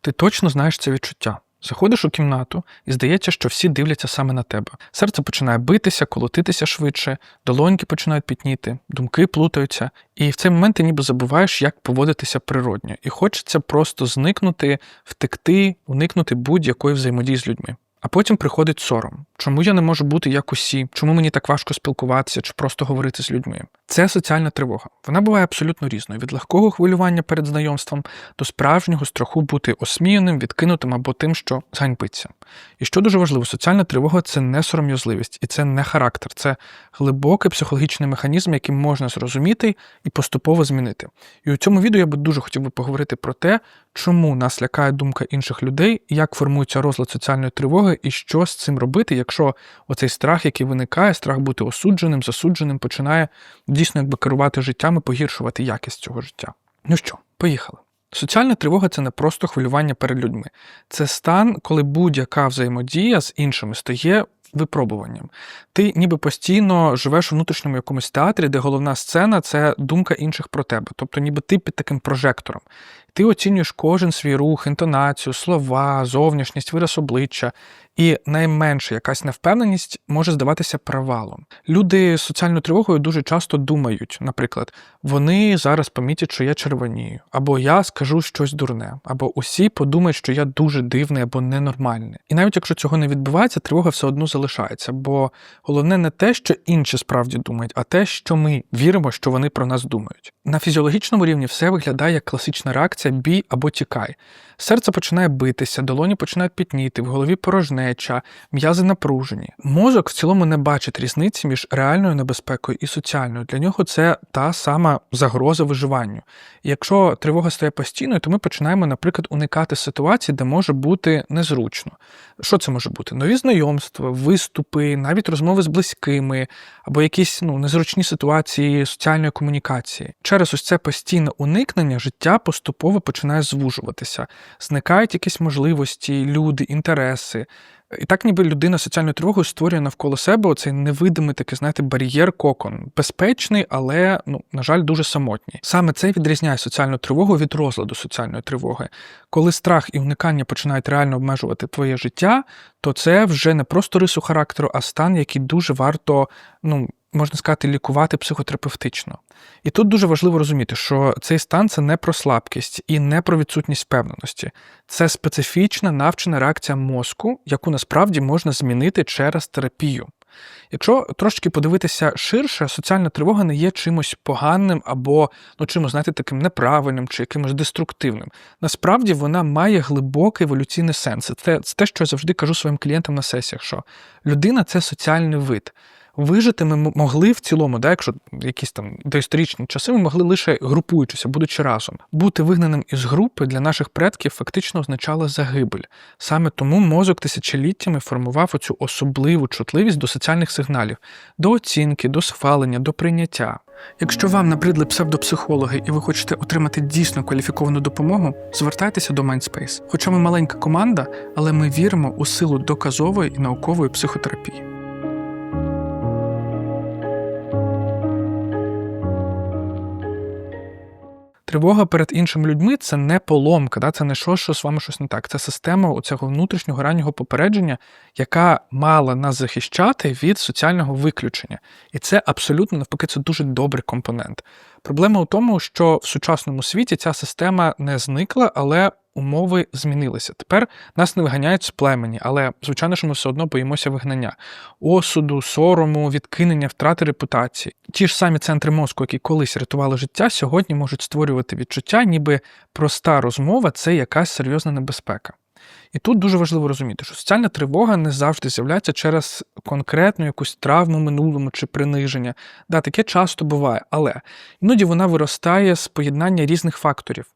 Ти точно знаєш це відчуття. Заходиш у кімнату, і здається, що всі дивляться саме на тебе. Серце починає битися, колотитися швидше, долоньки починають пітніти, думки плутаються, і в цей момент ти ніби забуваєш, як поводитися природньо, і хочеться просто зникнути, втекти, уникнути будь-якої взаємодії з людьми. А потім приходить сором. Чому я не можу бути як усі? Чому мені так важко спілкуватися чи просто говорити з людьми? Це соціальна тривога. Вона буває абсолютно різною: від легкого хвилювання перед знайомством до справжнього страху бути осміяним, відкинутим або тим, що зганьбиться. І що дуже важливо, соціальна тривога це не сором'язливість і це не характер, це глибокий психологічний механізм, який можна зрозуміти і поступово змінити. І у цьому відео я би дуже хотів би поговорити про те, чому нас лякає думка інших людей, як формується розлад соціальної тривоги, і що з цим робити, якщо оцей страх, який виникає, страх бути осудженим, засудженим, починає дійсно якби керувати життям і погіршувати якість цього життя. Ну що, поїхали. Соціальна тривога це не просто хвилювання перед людьми, це стан, коли будь-яка взаємодія з іншими стає випробуванням. Ти ніби постійно живеш у внутрішньому якомусь театрі, де головна сцена це думка інших про тебе. Тобто, ніби ти під таким прожектором. Ти оцінюєш кожен свій рух, інтонацію, слова, зовнішність, вираз обличчя, і найменша якась невпевненість може здаватися провалом. Люди з соціальною тривогою дуже часто думають, наприклад, вони зараз помітять, що я червонію, або я скажу щось дурне, або усі подумають, що я дуже дивний або ненормальний. І навіть якщо цього не відбувається, тривога все одно залишається. Бо головне не те, що інші справді думають, а те, що ми віримо, що вони про нас думають. На фізіологічному рівні все виглядає як класична реакція бій або тікай. Серце починає битися, долоні починають пітніти, в голові порожнеча, м'язи напружені. Мозок в цілому не бачить різниці між реальною небезпекою і соціальною. Для нього це та сама загроза виживанню. Якщо тривога стає постійною, то ми починаємо, наприклад, уникати ситуацій, де може бути незручно. Що це може бути? Нові знайомства, виступи, навіть розмови з близькими, або якісь ну, незручні ситуації соціальної комунікації. Через ось це постійне уникнення життя поступово починає звужуватися, зникають якісь можливості, люди, інтереси. І так, ніби людина соціальною тривогою створює навколо себе оцей невидимий такий, знаєте, бар'єр кокон. Безпечний, але, ну, на жаль, дуже самотній. Саме це відрізняє соціальну тривогу від розладу соціальної тривоги. Коли страх і уникання починають реально обмежувати твоє життя, то це вже не просто рису характеру, а стан, який дуже варто, ну, можна сказати, лікувати психотерапевтично. І тут дуже важливо розуміти, що цей стан це не про слабкість і не про відсутність впевненості. Це специфічна навчена реакція мозку, яку насправді можна змінити через терапію. Якщо трошки подивитися ширше, соціальна тривога не є чимось поганим або ну, чимось, знаєте, таким неправильним чи якимось деструктивним. Насправді вона має глибокий еволюційний сенс. Це, це те, що я завжди кажу своїм клієнтам на сесіях, що людина це соціальний вид. Вижити ми могли в цілому, да, якщо якісь там доісторичні часи, ми могли лише групуючися, будучи разом. Бути вигнаним із групи для наших предків фактично означало загибель. Саме тому мозок тисячоліттями формував оцю особливу чутливість до соціальних сигналів, до оцінки, до схвалення, до прийняття. Якщо вам набридли псевдопсихологи і ви хочете отримати дійсно кваліфіковану допомогу, звертайтеся до Mindspace. Хоча ми маленька команда, але ми віримо у силу доказової і наукової психотерапії. Тривога перед іншими людьми це не поломка, да? це не що, що з вами щось не так. Це система цього внутрішнього раннього попередження, яка мала нас захищати від соціального виключення. І це абсолютно навпаки, це дуже добрий компонент. Проблема у тому, що в сучасному світі ця система не зникла, але умови змінилися. Тепер нас не виганяють з племені, але, звичайно, що ми все одно боїмося вигнання, осуду, сорому, відкинення, втрати репутації. Ті ж самі центри мозку, які колись рятували життя, сьогодні можуть створювати відчуття, ніби проста розмова це якась серйозна небезпека. І тут дуже важливо розуміти, що соціальна тривога не завжди з'являється через конкретну якусь травму минулому чи приниження. Да, таке часто буває, але іноді вона виростає з поєднання різних факторів.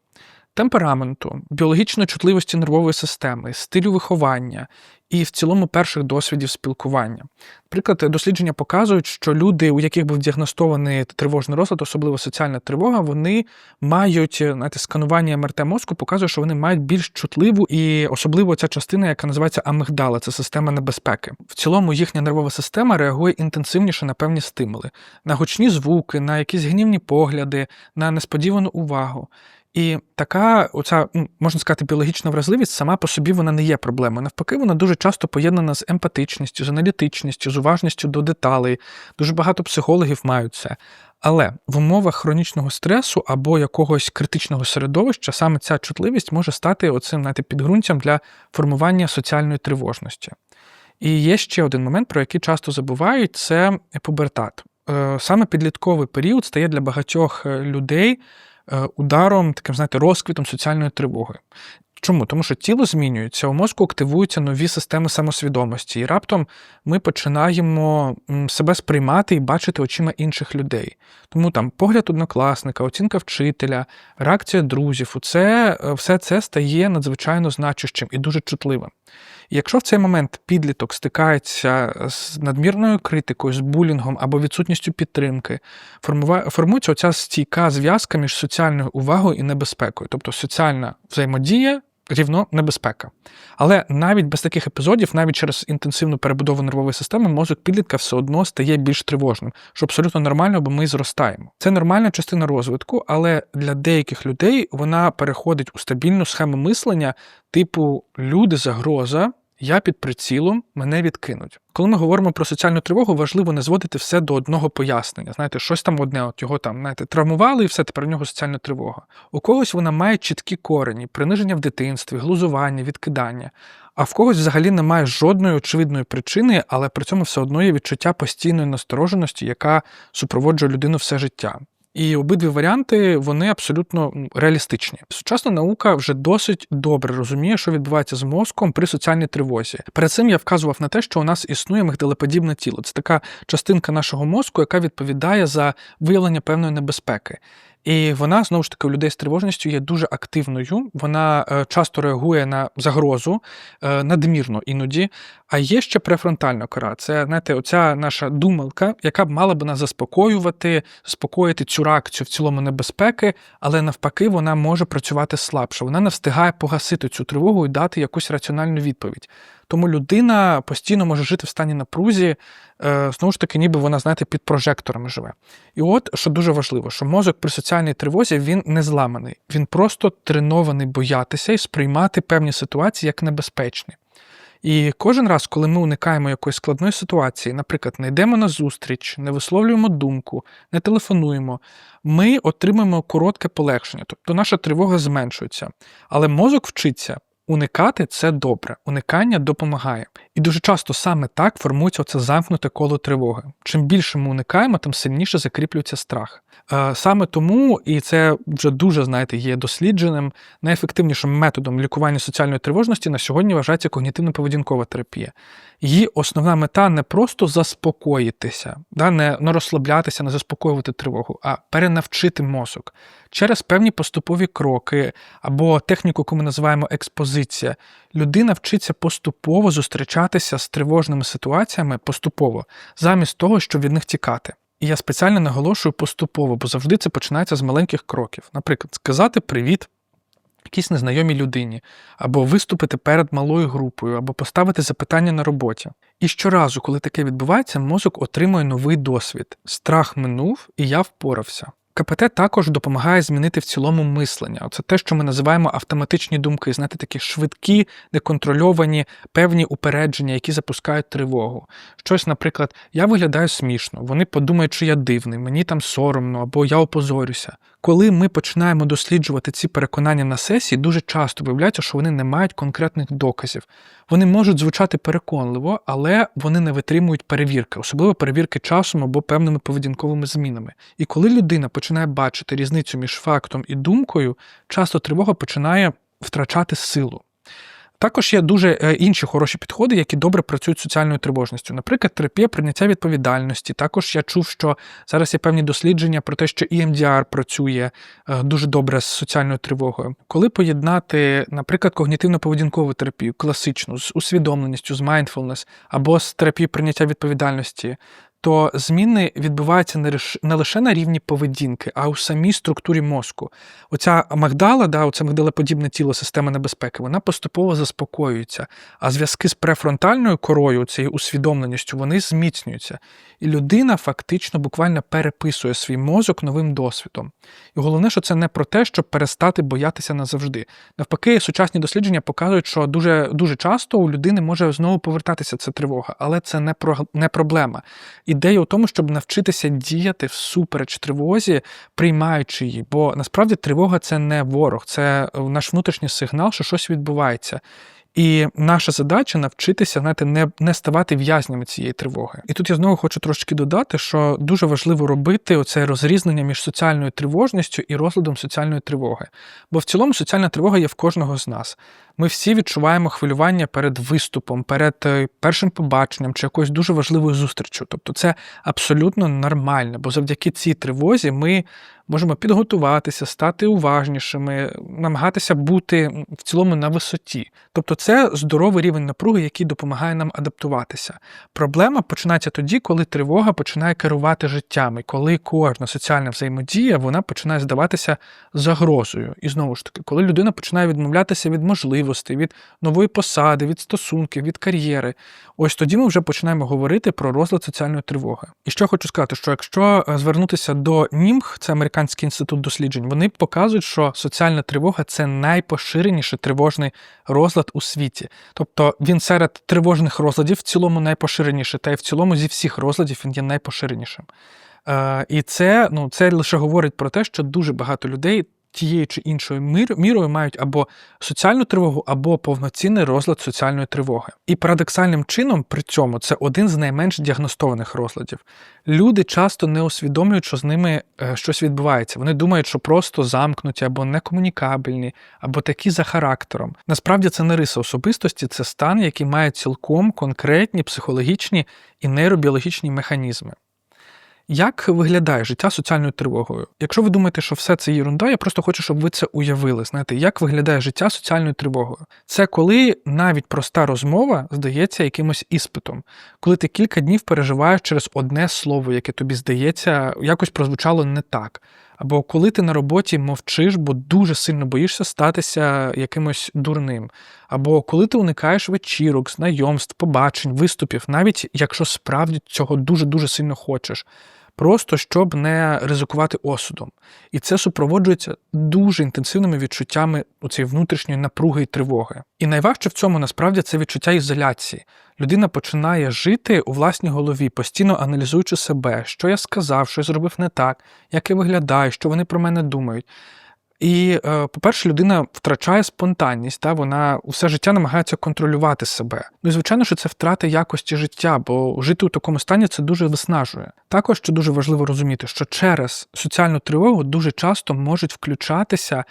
Темпераменту, біологічної чутливості нервової системи, стилю виховання і в цілому перших досвідів спілкування. Наприклад, дослідження показують, що люди, у яких був діагностований тривожний розлад, особливо соціальна тривога, вони мають знаєте, сканування МРТ мозку, показує, що вони мають більш чутливу і особливо ця частина, яка називається амигдала, це система небезпеки. В цілому їхня нервова система реагує інтенсивніше на певні стимули, на гучні звуки, на якісь гнівні погляди, на несподівану увагу. І така, оця, ну, можна сказати, біологічна вразливість сама по собі вона не є проблемою. Навпаки, вона дуже часто поєднана з емпатичністю, з аналітичністю, з уважністю до деталей. Дуже багато психологів мають це. Але в умовах хронічного стресу або якогось критичного середовища саме ця чутливість може стати оцим знаєте, підґрунтям для формування соціальної тривожності. І є ще один момент, про який часто забувають, це пубертат. Е, Саме підлітковий період стає для багатьох е, людей ударом, таким, знаєте, розквітом соціальної тривоги. Чому? Тому що тіло змінюється, у мозку активуються нові системи самосвідомості, і раптом ми починаємо себе сприймати і бачити очима інших людей. Тому там погляд однокласника, оцінка вчителя, реакція друзів, усе, е, все це стає надзвичайно значущим і дуже чутливим. Якщо в цей момент підліток стикається з надмірною критикою, з булінгом або відсутністю підтримки, формується оця стійка зв'язка між соціальною увагою і небезпекою, тобто соціальна взаємодія. Рівно небезпека. Але навіть без таких епізодів, навіть через інтенсивну перебудову нервової системи, мозок підлітка все одно стає більш тривожним, що абсолютно нормально, бо ми зростаємо. Це нормальна частина розвитку, але для деяких людей вона переходить у стабільну схему мислення, типу люди загроза. Я під прицілом, мене відкинуть. Коли ми говоримо про соціальну тривогу, важливо не зводити все до одного пояснення. Знаєте, щось там одне, от його там знаєте, травмували, і все тепер у нього соціальна тривога. У когось вона має чіткі корені, приниження в дитинстві, глузування, відкидання. А в когось взагалі немає жодної очевидної причини, але при цьому все одно є відчуття постійної настороженості, яка супроводжує людину все життя. І обидві варіанти вони абсолютно реалістичні. Сучасна наука вже досить добре розуміє, що відбувається з мозком при соціальній тривозі. Перед цим я вказував на те, що у нас існує мигдалеподібне тіло. Це така частинка нашого мозку, яка відповідає за виявлення певної небезпеки. І вона знову ж таки у людей з тривожністю є дуже активною. Вона е, часто реагує на загрозу е, надмірно іноді. А є ще префронтальна кора. Це знаєте, оця наша думалка, яка б мала б нас заспокоювати, заспокоїти цю реакцію в цілому небезпеки, але навпаки, вона може працювати слабше. Вона не встигає погасити цю тривогу і дати якусь раціональну відповідь. Тому людина постійно може жити в стані напрузі, е, знову ж таки, ніби вона, знаєте, під прожекторами живе. І от що дуже важливо, що мозок при соціальній тривозі він не зламаний, він просто тренований боятися і сприймати певні ситуації як небезпечні. І кожен раз, коли ми уникаємо якоїсь складної ситуації, наприклад, не йдемо на зустріч, не висловлюємо думку, не телефонуємо, ми отримаємо коротке полегшення, тобто наша тривога зменшується. Але мозок вчиться уникати це добре, уникання допомагає. І дуже часто саме так формується оце замкнуте коло тривоги. Чим більше ми уникаємо, тим сильніше закріплюється страх. Е, Саме тому, і це вже дуже знаєте, є дослідженим, найефективнішим методом лікування соціальної тривожності на сьогодні вважається когнітивно-поведінкова терапія. Її основна мета не просто заспокоїтися, да, не, розслаблятися, не заспокоювати тривогу, а перенавчити мозок через певні поступові кроки або техніку, яку ми називаємо експозиція. Людина вчиться поступово зустрічатися з тривожними ситуаціями поступово, замість того, щоб від них тікати. І я спеціально наголошую поступово, бо завжди це починається з маленьких кроків. Наприклад, сказати привіт якійсь незнайомій людині, або виступити перед малою групою, або поставити запитання на роботі. І щоразу, коли таке відбувається, мозок отримує новий досвід. Страх минув, і я впорався. КПТ також допомагає змінити в цілому мислення. Це те, що ми називаємо автоматичні думки, знаєте, такі швидкі, неконтрольовані, певні упередження, які запускають тривогу. Щось, наприклад, я виглядаю смішно, вони подумають, що я дивний, мені там соромно або я опозорюся. Коли ми починаємо досліджувати ці переконання на сесії, дуже часто виявляється, що вони не мають конкретних доказів. Вони можуть звучати переконливо, але вони не витримують перевірки, особливо перевірки часом або певними поведінковими змінами. І коли людина починає бачити різницю між фактом і думкою, часто тривога починає втрачати силу. Також є дуже е, інші хороші підходи, які добре працюють з соціальною тривожністю. Наприклад, терапія прийняття відповідальності. Також я чув, що зараз є певні дослідження про те, що EMDR працює е, дуже добре з соціальною тривогою. Коли поєднати, наприклад, когнітивно-поведінкову терапію, класичну, з усвідомленістю, з mindfulness, або з терапією прийняття відповідальності. То зміни відбуваються не лише на рівні поведінки, а у самій структурі мозку. Оця магдала, да, оце магдалеподібне тіло системи небезпеки, вона поступово заспокоюється, а зв'язки з префронтальною корою, цією усвідомленістю, вони зміцнюються. І людина фактично буквально переписує свій мозок новим досвідом. І головне, що це не про те, щоб перестати боятися назавжди. Навпаки, сучасні дослідження показують, що дуже, дуже часто у людини може знову повертатися ця тривога, але це не, про, не проблема. Ідея у тому, щоб навчитися діяти всупереч тривозі, приймаючи її. Бо насправді тривога це не ворог, це наш внутрішній сигнал, що щось відбувається. І наша задача навчитися знаєте, не, не ставати в'язнями цієї тривоги. І тут я знову хочу трошки додати, що дуже важливо робити оце розрізнення між соціальною тривожністю і розладом соціальної тривоги. Бо в цілому соціальна тривога є в кожного з нас. Ми всі відчуваємо хвилювання перед виступом, перед е, першим побаченням чи якоюсь дуже важливою зустрічю. Тобто це абсолютно нормально, бо завдяки цій тривозі ми можемо підготуватися, стати уважнішими, намагатися бути в цілому на висоті. Тобто, це здоровий рівень напруги, який допомагає нам адаптуватися. Проблема починається тоді, коли тривога починає керувати життями, коли кожна соціальна взаємодія вона починає здаватися загрозою. І знову ж таки, коли людина починає відмовлятися від можливостей, від нової посади, від стосунків, від кар'єри, ось тоді ми вже починаємо говорити про розлад соціальної тривоги. І що хочу сказати, що якщо е, звернутися до НІМХ, це американський інститут досліджень, вони показують, що соціальна тривога це найпоширеніший тривожний розлад у світі. Тобто він серед тривожних розладів в цілому найпоширеніший, та й в цілому зі всіх розладів він є найпоширенішим. Е, і це, ну, це лише говорить про те, що дуже багато людей тією чи іншою мірою мають або соціальну тривогу, або повноцінний розлад соціальної тривоги. І парадоксальним чином при цьому це один з найменш діагностованих розладів. Люди часто не усвідомлюють, що з ними е, щось відбувається. Вони думають, що просто замкнуті або некомунікабельні, або такі за характером. Насправді це не риса особистості, це стан, який має цілком конкретні психологічні і нейробіологічні механізми. Як виглядає життя соціальною тривогою? Якщо ви думаєте, що все це єрунда, я просто хочу, щоб ви це уявили. Знаєте, як виглядає життя соціальною тривогою? Це коли навіть проста розмова здається якимось іспитом, коли ти кілька днів переживаєш через одне слово, яке тобі здається, якось прозвучало не так. Або коли ти на роботі мовчиш, бо дуже сильно боїшся статися якимось дурним, або коли ти уникаєш вечірок, знайомств, побачень, виступів, навіть якщо справді цього дуже дуже сильно хочеш просто щоб не ризикувати осудом. І це супроводжується дуже інтенсивними відчуттями цієї внутрішньої напруги і тривоги. І найважче в цьому насправді це відчуття ізоляції. Людина починає жити у власній голові, постійно аналізуючи себе, що я сказав, що я зробив не так, як я виглядаю, що вони про мене думають. І, е, по-перше, людина втрачає спонтанність, та вона усе життя намагається контролювати себе. Ну і звичайно, що це втрата якості життя, бо жити у такому стані це дуже виснажує. Також що дуже важливо розуміти, що через соціальну тривогу дуже часто можуть включатися.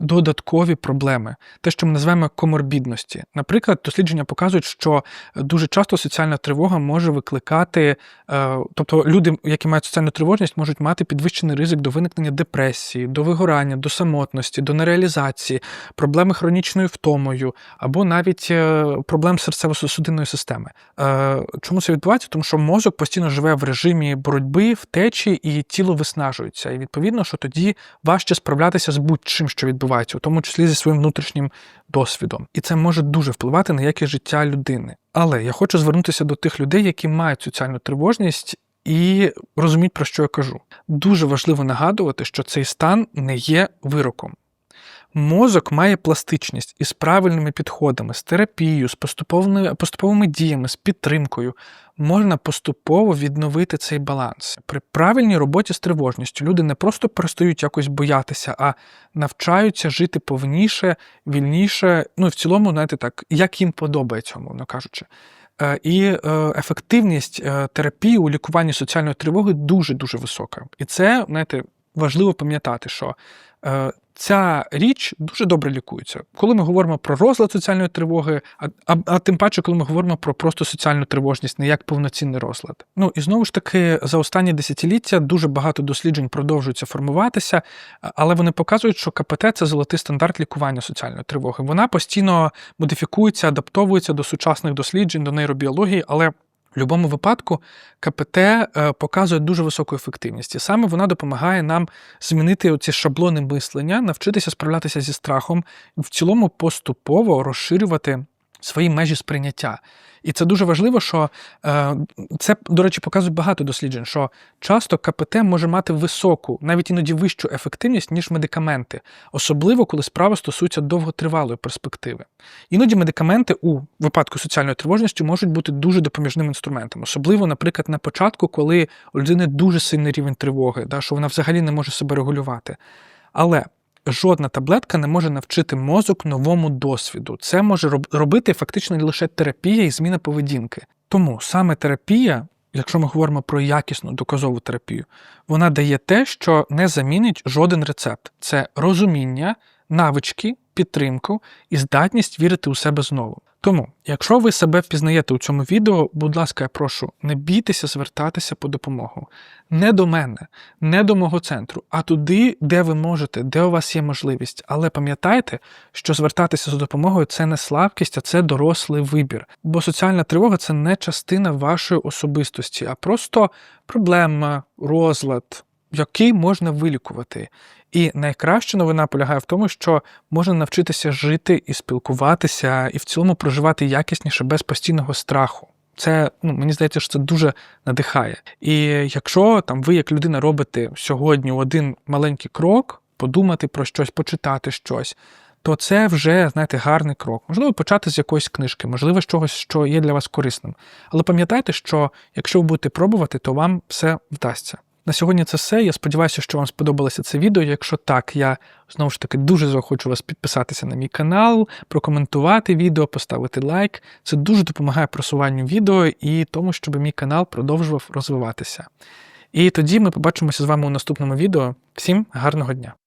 Додаткові проблеми, те, що ми називаємо коморбідності. Наприклад, дослідження показують, що дуже часто соціальна тривога може викликати, е, тобто люди, які мають соціальну тривожність, можуть мати підвищений ризик до виникнення депресії, до вигорання, до самотності, до нереалізації, проблеми хронічною втомою, або навіть е, проблем серцево-судинної системи. Е, чому це відбувається? Тому що мозок постійно живе в режимі боротьби, втечі, і тіло виснажується. І відповідно, що тоді важче справлятися з будь-чим, що відбувається відбувається, у тому числі зі своїм внутрішнім досвідом. І це може дуже впливати на якість життя людини. Але я хочу звернутися до тих людей, які мають соціальну тривожність. І розуміть, про що я кажу. Дуже важливо нагадувати, що цей стан не є вироком. Мозок має пластичність із правильними підходами, з терапією, з поступовими, діями, з підтримкою. Можна поступово відновити цей баланс. При правильній роботі з тривожністю люди не просто перестають якось боятися, а навчаються жити повніше, вільніше, ну і в цілому, знаєте так, як їм подобається, мовно кажучи. Е, і е, ефективність е, терапії у лікуванні соціальної тривоги дуже-дуже висока. І це, знаєте, важливо пам'ятати, що ця річ дуже добре лікується. Коли ми говоримо про розлад соціальної тривоги, а, а, а тим паче, коли ми говоримо про просто соціальну тривожність, не як повноцінний розлад. Ну і знову ж таки, за останні десятиліття дуже багато досліджень продовжуються формуватися, але вони показують, що КПТ це золотий стандарт лікування соціальної тривоги. Вона постійно модифікується, адаптовується до сучасних досліджень, до нейробіології, але В будь-якому випадку КПТ е, показує дуже високу ефективність, і саме вона допомагає нам змінити ці шаблони мислення, навчитися справлятися зі страхом, і в цілому поступово розширювати свої межі сприйняття. І це дуже важливо, що е, це, до речі, показує багато досліджень, що часто КПТ може мати високу, навіть іноді вищу ефективність, ніж медикаменти, особливо коли справа стосується довготривалої перспективи. Іноді медикаменти у випадку соціальної тривожності можуть бути дуже допоміжним інструментом, особливо, наприклад, на початку, коли у людини дуже сильний рівень тривоги, да, що вона взагалі не може себе регулювати. Але жодна таблетка не може навчити мозок новому досвіду. Це може робити фактично лише терапія і зміна поведінки. Тому саме терапія, якщо ми говоримо про якісну доказову терапію, вона дає те, що не замінить жоден рецепт: це розуміння, навички, підтримку і здатність вірити у себе знову. Тому, якщо ви себе впізнаєте у цьому відео, будь ласка, я прошу, не бійтеся звертатися по допомогу. Не до мене, не до мого центру, а туди, де ви можете, де у вас є можливість. Але пам'ятайте, що звертатися за допомогою це не слабкість, а це дорослий вибір. Бо соціальна тривога це не частина вашої особистості, а просто проблема, розлад, який можна вилікувати. І найкраща новина полягає в тому, що можна навчитися жити і спілкуватися, і в цілому проживати якісніше без постійного страху. Це ну мені здається, що це дуже надихає. І якщо там ви, як людина, робите сьогодні один маленький крок, подумати про щось, почитати щось, то це вже знаєте гарний крок. Можливо, почати з якоїсь книжки, можливо, з чогось, що є для вас корисним. Але пам'ятайте, що якщо ви будете пробувати, то вам все вдасться. На сьогодні це все. Я сподіваюся, що вам сподобалося це відео. Якщо так, я знову ж таки дуже заохочу вас підписатися на мій канал, прокоментувати відео, поставити лайк. Це дуже допомагає просуванню відео і тому, щоб мій канал продовжував розвиватися. І тоді ми побачимося з вами у наступному відео. Всім гарного дня!